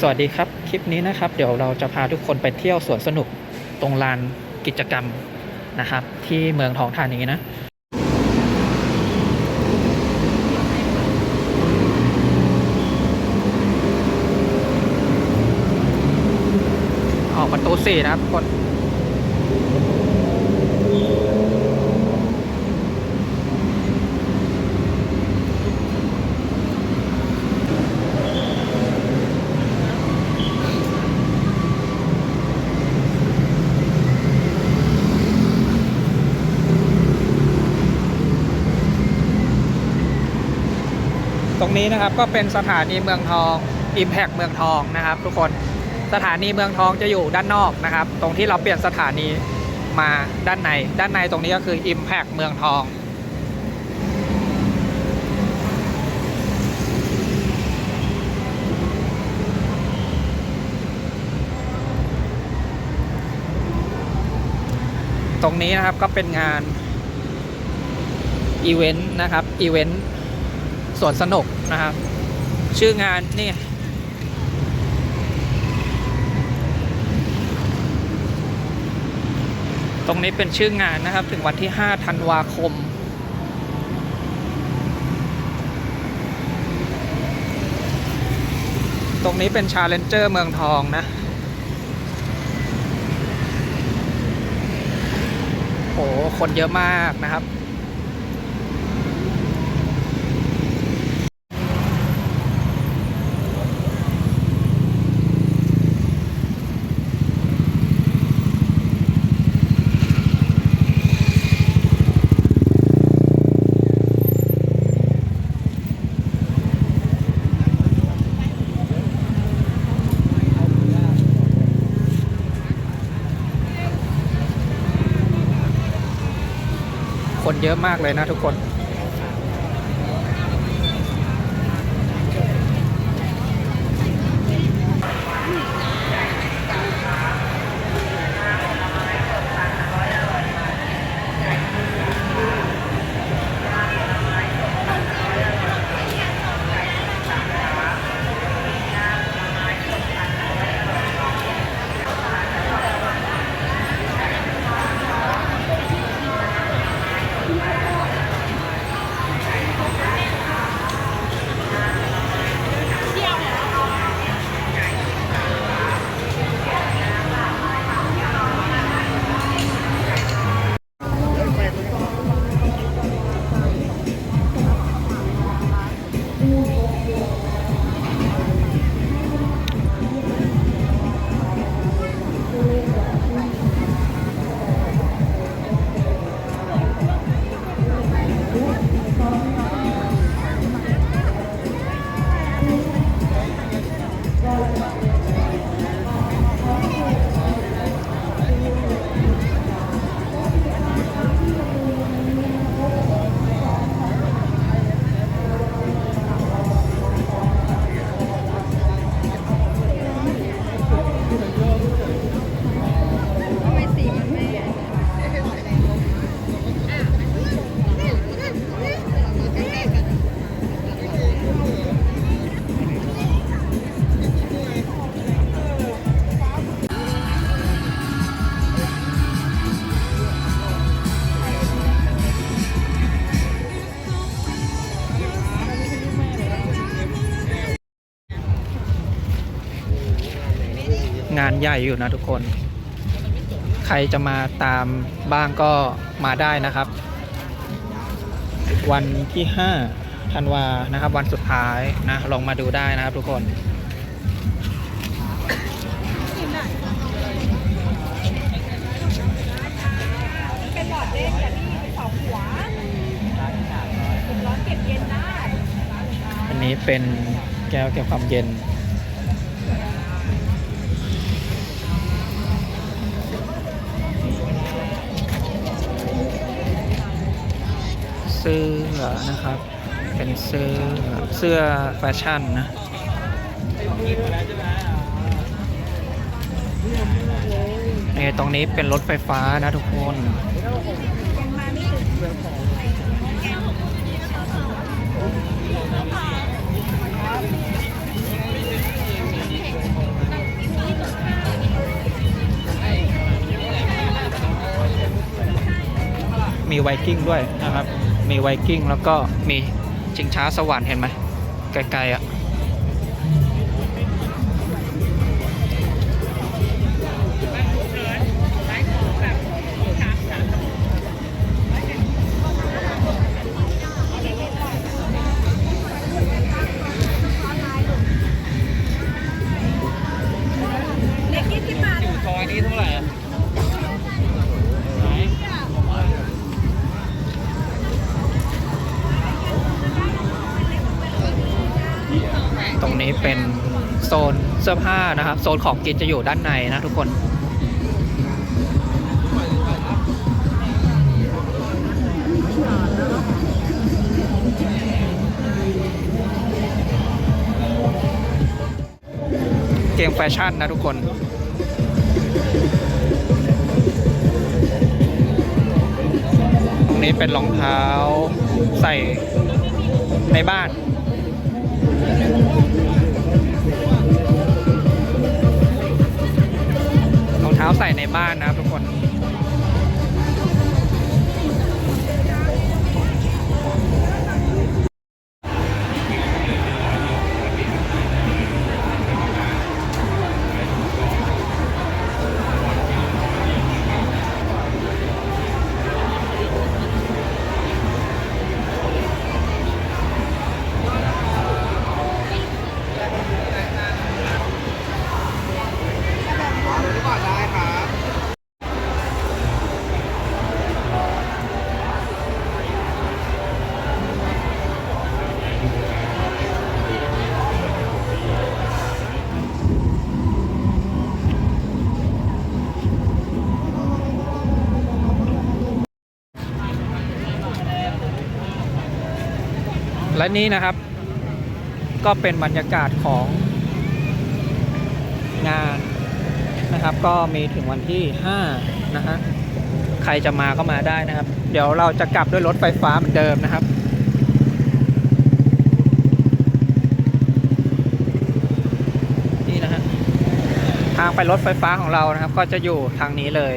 สวัสดีครับ คลิปนี้นะครับ เดี๋ยวเราจะพาทุกคนไปเที่ยวสวนสนุกตรงลานกิจกรรมนะครับ ที่เมืองทองธานีนะออกประตูสี่นะครับทุกคน ตรงนี้นะครับก็เป็นสถานีเมืองทอง Impact เมืองทองนะครับ ทุกคนสถานีเมืองทองจะอยู่ด้านนอกนะครับ ตรงที่เราเปลี่ยนสถานีมาด้านใน ด้านในตรงนี้ก็คือ Impact เมืองทอง ตรงนี้นะครับก็เป็นงานอีเวนต์นะครับอีเวนต์ สวนสนุกนะครับ ชื่องานนี่ตรงนี้เป็นชื่องานนะครับ ถึงวันที่ 5 ธันวาคม ตรงนี้เป็นชาเลนเจอร์เมืองทองนะ โห คนเยอะมากนะครับ เยอะมากเลยนะทุกคนานใหญ่อยู่นะทุกคน ใครจะมาตามบ้างก็มาได้นะครับ วันที่5ธันวานะครับ วันสุดท้ายนะลองมาดูได้นะครับทุกคนเป็นหลอดเด้งแต่นี่เป็นสองหัวร้อนเก็บเย็นได้ อันนี้เป็นแก้วเก็บความเย็น เสื้อนะครับ เป็นเสื้อเสื้อแฟชั่นนะนี่ตรงนี้เป็นรถไฟฟ้านะทุกคนมีไวกิ้งด้วยนะครับ มีไวกิ้งแล้วก็มีชิงช้าสวรรค์เห็นไหมไกลๆอะ่ะ นี้เป็นโซนเสื้อผ้านะครับ โซนของกินจะอยู่ด้านในนะทุกคนเกมแฟชั่นนะทุกคน ตรงนี้เป็นรองเท้าใส่ในบ้าน เท้าใส่ในบ้านนะครับทุกคน และนี่นะครับก็เป็นบรรยากาศของงานนะครับ ก็มีถึงวันที่ 5 นะฮะใครจะมาก็มาได้นะครับ เดี๋ยวเราจะกลับด้วยรถไฟฟ้าเหมือนเดิมนะครับ นี่นะฮะทางไปรถไฟฟ้าของเรานะครับ ก็จะอยู่ทางนี้เลย